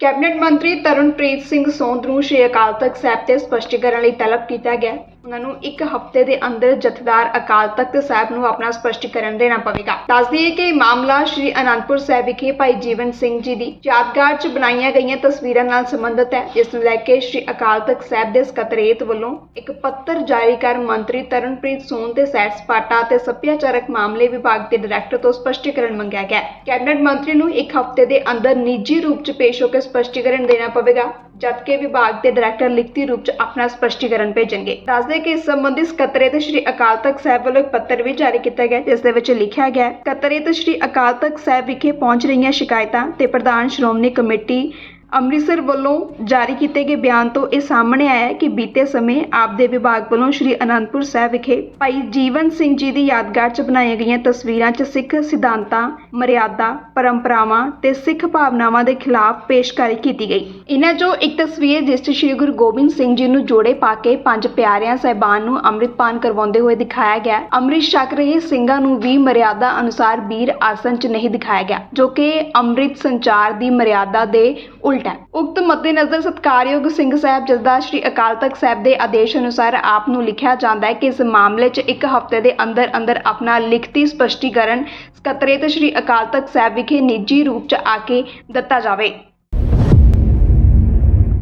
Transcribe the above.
Cabinet ਮੰਤਰੀ ਤਰਨਪ੍ਰੀਤ ਸਿੰਘ ਸੋਂਧ ਨੂੰ ਸ਼੍ਰੀ ਅਕਾਲ ਤਖਤ ਸਾਹਿਬ ਤੇ ਸਪਸ਼ਟੀਕਰਨ ਲਈ ਤਲਬ ਕੀਤਾ ਗਿਆ। ਉਹਨਾਂ ਨੂੰ ਇੱਕ ਹਫ਼ਤੇ ਦੇ ਅੰਦਰ ਜਥੇਦਾਰ ਅਕਾਲ ਤਖਤ ਸਾਹਿਬ ਨੂੰ ਆਪਣਾ ਸਪਸ਼ਟੀਕਰਨ ਦੇਣਾ ਪਵੇਗਾ। ਦੱਸ ਦਈਏ ਕਿ ਮਾਮਲਾ ਸ਼੍ਰੀ ਅਨੰਦਪੁਰ ਸਾਹਿਬ ਵਿਖੇ ਭਾਈ ਜੀਵਨ ਸਿੰਘ ਜੀ ਦੀ ਯਾਦਗਾਰ 'ਚ ਬਣਾਈਆਂ ਗਈਆਂ ਤਸਵੀਰਾਂ ਨਾਲ ਸੰਬੰਧਿਤ ਹੈ, ਜਿਸ ਨੂੰ ਲੈ ਕੇ ਸ਼੍ਰੀ ਅਕਾਲ ਤਖਤ ਸਾਹਿਬ ਦੇ ਸਕੱਤਰੇਤ ਵੱਲੋਂ ਇੱਕ ਪੱਤਰ ਜਾਰੀ ਕਰ ਮੰਤਰੀ ਤਰਨਪ੍ਰੀਤ ਸੋਨ ਤੇ ਸੈਰ ਸਪਾਟਾ ਤੇ ਸੱਭਿਆਚਾਰਕ ਮਾਮਲੇ ਵਿਭਾਗ ਦੇ ਡਾਇਰੈਕਟਰ ਤੋਂ ਸਪਸ਼ਟੀਕਰਨ ਮੰਗਿਆ ਗਿਆ ਕੈਬਨਿਟ ਮੰਤਰੀ ਨੂੰ ਇੱਕ ਹਫ਼ਤੇ ਦੇ ਅੰਦਰ ਨਿੱਜੀ ਰੂਪ 'ਚ ਪੇਸ਼ ਹੋ ਕੇ ਸਪਸ਼ਟੀਕਰਨ ਦੇਣਾ ਪਵੇਗਾ। ਜਦਕਿ ਵਿਭਾਗ ਦੇ ਡਾਇਰੈਕਟਰ ਲਿਖਤੀ ਰੂਪ 'ਚ ਆਪਣਾ ਸਪਸ਼ਟੀਕਰਨ ਭੇਜਣਗੇ। ਦੱਸਦੇ ਕਿ ਇਸ ਸੰਬੰਧੀ ਸਕੱਤਰੇ ਤੇ ਸ਼੍ਰੀ ਅਕਾਲ ਤਖਤ ਸਾਹਿਬ ਵੱਲੋਂ ਇੱਕ ਪੱਤਰ ਵੀ ਜਾਰੀ ਕੀਤਾ ਗਿਆ, ਜਿਸ ਦੇ ਵਿੱਚ ਲਿਖਿਆ ਗਿਆ ਹੈ ਤੇ ਸ਼੍ਰੀ ਅਕਾਲ ਤਖਤ ਸਾਹਿਬ ਵਿਖੇ ਪਹੁੰਚ ਰਹੀਆਂ ਸ਼ਿਕਾਇਤਾਂ ਤੇ ਪ੍ਰਧਾਨ ਸ਼੍ਰੋਮਣੀ ਕਮੇਟੀ ਅੰਮ੍ਰਿਤਸਰ ਵੱਲੋਂ ਜਾਰੀ ਕੀਤੇ ਗਏ ਬਿਆਨ ਤੋਂ ਇਹ ਸਾਹਮਣੇ ਆਇਆ ਹੈ ਕਿ ਬੀਤੇ ਸਮੇਂ ਆਪ ਦੇ ਵਿਭਾਗ ਵੱਲੋਂ ਸ਼੍ਰੀ ਅਨੰਦਪੁਰ ਸਾਹਿਬ ਵਿਖੇ ਭਾਈ ਜੀਵਨ ਸਿੰਘ ਜੀ ਦੀ ਯਾਦਗਾਰ 'ਚ ਬਣਾਈਆਂ ਗਈਆਂ ਤਸਵੀਰਾਂ 'ਚ ਸਿੱਖ ਸਿਧਾਂਤਾਂ, ਮਰਿਆਦਾ, ਪਰੰਪਰਾਵਾਂ ਤੇ ਸਿੱਖ ਭਾਵਨਾਵਾਂ ਦੇ ਖਿਲਾਫ ਪੇਸ਼ਕਾਰੀ ਕੀਤੀ ਗਈ। ਇਹਨਾਂ 'ਚੋਂ ਇੱਕ ਤਸਵੀਰ ਜਿਸ 'ਚ ਸ਼੍ਰੀ ਗੁਰੂ ਗੋਬਿੰਦ ਸਿੰਘ ਜੀ ਨੂੰ ਜੋੜੇ ਪਾ ਕੇ ਪੰਜ ਪਿਆਰਿਆਂ ਸਾਹਿਬਾਨ ਨੂੰ ਅੰਮ੍ਰਿਤਪਾਨ ਕਰਵਾਉਂਦੇ ਹੋਏ ਦਿਖਾਇਆ ਗਿਆ। ਅੰਮ੍ਰਿਤ ਛਕ ਰਹੇ ਸਿੰਘਾਂ ਨੂੰ ਵੀ ਮਰਿਆਦਾ ਅਨੁਸਾਰ ਵੀਰ ਆਸਨ 'ਚ ਨਹੀਂ ਦਿਖਾਇਆ ਗਿਆ, ਜੋ ਕਿ ਅੰਮ੍ਰਿਤ ਸੰਚਾਰ ਦੀ ਮਰਿਆਦਾ ਦੇ ਉਲਟ ਹੈ ਉਕਤ ਮੱਦੇਨਜ਼ਰ ਸਤਕਾਰਯੋਗ ਸਿੰਘ ਸਾਹਿਬ ਜਥੇਦਾਰ ਸ਼੍ਰੀ ਅਕਾਲ ਤਖਤ ਸਾਹਿਬ ਦੇ ਆਦੇਸ਼ ਅਨੁਸਾਰ ਆਪ ਨੂੰ ਲਿਖਿਆ ਜਾਂਦਾ ਹੈ ਕਿ ਇਸ ਮਾਮਲੇ 'ਚ ਇੱਕ ਹਫ਼ਤੇ ਦੇ ਅੰਦਰ ਅੰਦਰ ਆਪਣਾ ਲਿਖਤੀ ਸਪਸ਼ਟੀਕਰਨ ਸਕੱਤਰੇਤ ਸ਼੍ਰੀ ਅਕਾਲ ਤਖਤ ਸਾਹਿਬ ਵਿਖੇ ਨਿੱਜੀ ਰੂਪ 'ਚ ਆ ਕੇ ਦਿੱਤਾ ਜਾਵੇ।